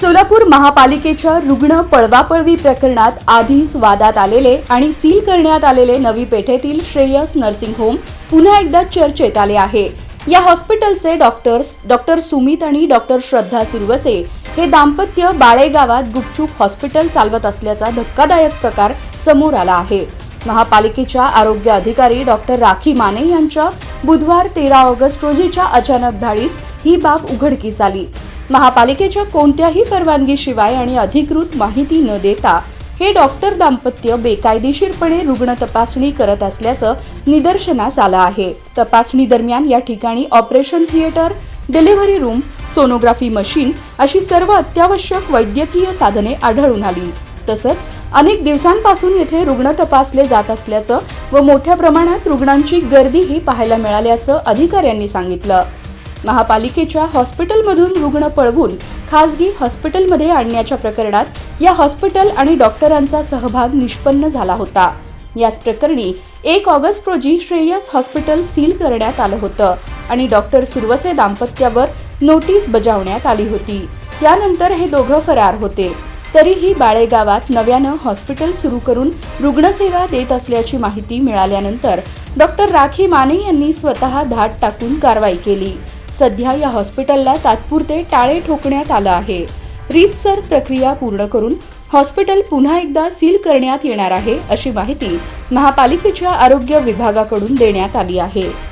सोलापूर महापालिकेच्या रुग्ण पळवापळवी प्रकरणात आधीच वादात आलेले आणि सील करण्यात आलेले नवी पेठेतील श्रेयस नर्सिंग होम पुन्हा एकदा चर्चेत आले आहे. या हॉस्पिटलचे डॉक्टर्स डॉक्टर सुमित आणि डॉक्टर श्रद्धा सुरवसे हे दाम्पत्य बाळेगावात गुपचूप हॉस्पिटल चालवत असल्याचा धक्कादायक प्रकार समोर आला आहे. महापालिकेच्या आरोग्य अधिकारी डॉक्टर राखी माने यांच्या बुधवार तेरा ऑगस्ट रोजीच्या अचानक धाडीत ही बाब उघडकीस आली. महापालिकेच्या कोणत्याही परवानगीशिवाय आणि अधिकृत माहिती न देता हे डॉक्टर दाम्पत्य बेकायदेशीरपणे रुग्ण तपासणी करत असल्याचं निदर्शनास आलं आहे. तपासणी दरम्यान या ठिकाणी operation theatre delivery room sonography machine अशी सर्व अत्यावश्यक वैद्यकीय साधने आढळून आली. तसंच अनेक दिवसांपासून येथे रुग्ण तपासले जात असल्याचं व मोठ्या प्रमाणात रुग्णांची गर्दीही पाहायला मिळाल्याचं अधिकाऱ्यांनी सांगितलं. महापालिकेच्या हॉस्पिटलमधून रुग्ण पळवून खासगी हॉस्पिटलमध्ये आणण्याच्या प्रकरणात या हॉस्पिटल आणि डॉक्टरांचा सहभाग निष्पन्न झाला होता. याच प्रकरणी एक ऑगस्ट रोजी श्रेयस हॉस्पिटल सील करण्यात आलं होतं आणि डॉक्टर सुरवसे दाम्पत्यावर नोटीस बजावण्यात आली होती. त्यानंतर हे दोघं फरार होते. तरीही बाळेगावात नव्यानं हॉस्पिटल सुरू करून रुग्णसेवा देत असल्याची माहिती मिळाल्यानंतर डॉक्टर राखी माने यांनी स्वतः धाट टाकून कारवाई केली. सध्या या हॉस्पिटलला तात्पुरते टाळे ठोकण्यात आलं आहे. रीतसर प्रक्रिया पूर्ण करून हॉस्पिटल पुन्हा एकदा सील करण्यात येणार आहे अशी माहिती महापालिकेच्या आरोग्य विभागाकडून देण्यात आली आहे.